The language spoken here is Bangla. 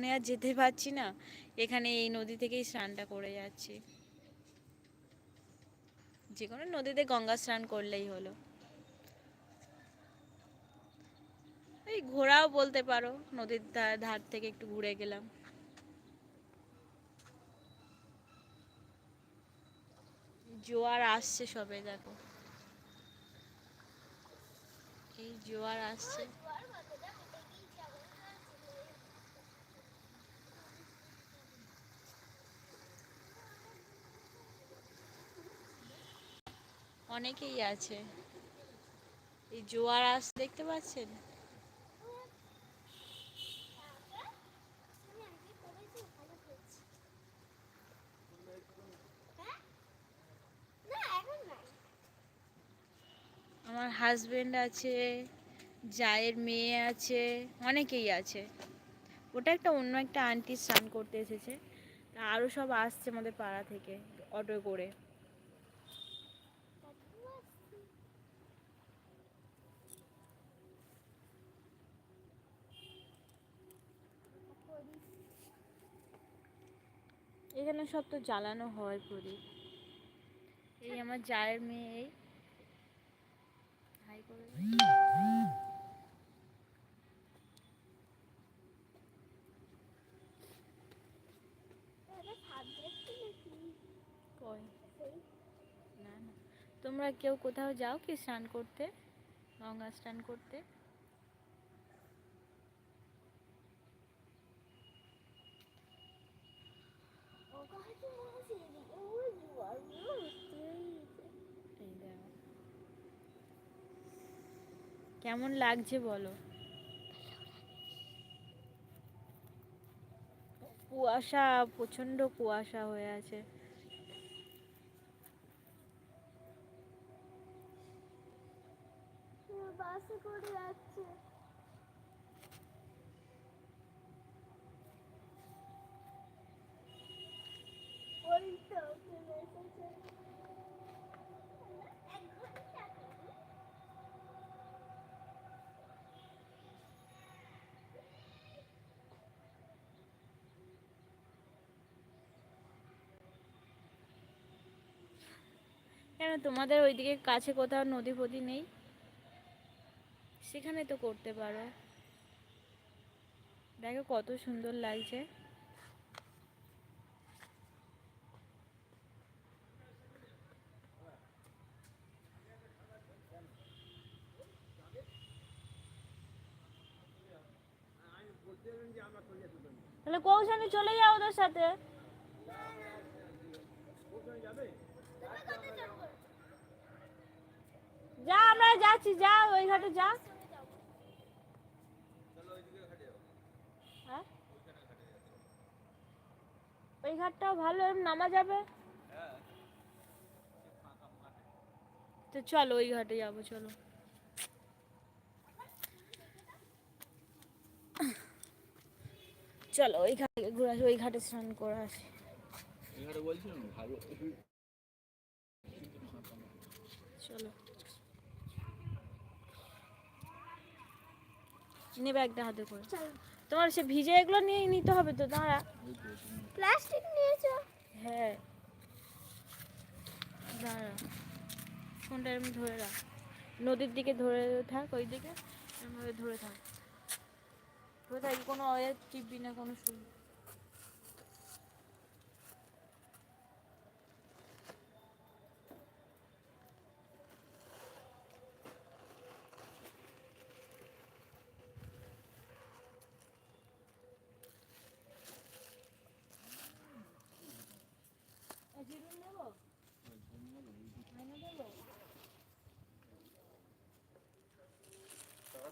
ওখানে আর যেতে পারছি না। এখানে এই নদী থেকেই স্নানটা করে যাচ্ছি। যে কোনো নদীতে গঙ্গা স্নান করলেই হলো। এই ঘোরাও বলতে পারো, নদীর ধার থেকে একটু ঘুরে গেলাম। জোয়ার আসছে সবে, দেখো। এই জোয়ার আসছে। অনেকেই আছে। এই জোয়ার আস, দেখতে পাচ্ছেন? আমার হাজবেন্ড আছে, জায়ের মেয়ে আছে, অনেকেই আছে। ওটা একটা অন্য একটা আন্টি স্নান করতে এসেছে। আরও সব আসছে আমাদের পাড়া থেকে, অটো করে। এখানে সব তো জ্বালানো হয় প্রদীপ এই আমার জায়ের মেয়ে এই। তোমরা কেউ কোথাও যাও কি স্নান করতে? গঙ্গা স্নান করতে? কেমন লাগছে বলো? কুয়াশা প্রচণ্ড কুয়াশা হয়ে আছে। করে যাচ্ছে। কেন তোমাদের ওইদিকে কাছে কোথাও নদী ফদী নেই? সেখানে তো করতে পারো। দেখো কত সুন্দর লাগছে। তাহলে কৌশানি চলে যাও ওদের সাথে। যা, আমরা যাচ্ছি, যা, ওই ঘাটে যা। হ্যাঁ? ওই ঘাটটাও ভালো নামা যাবে? তো চলো, ওই ঘাটে যাব, চলো। চলো, ওই ঘাটে ঘুরে আসি, ওই ঘাটে স্নান করে আসি এখানে বলছিলাম ভালো চলো নেবে একটা হাতে করে। তোমার সে ভিজে এগুলো নিয়ে নিতে হবে তো দাঁড়া। প্লাস্টিক নিয়েছো? হ্যাঁ। দাঁড়া। ফোনটা এরকম ধরে রাখ। নদীর দিকে ধরে থাক ওই দিকে এরমভাবে ধরে থাক। ধরে থাক কোনো টিপবি না কোনো শুন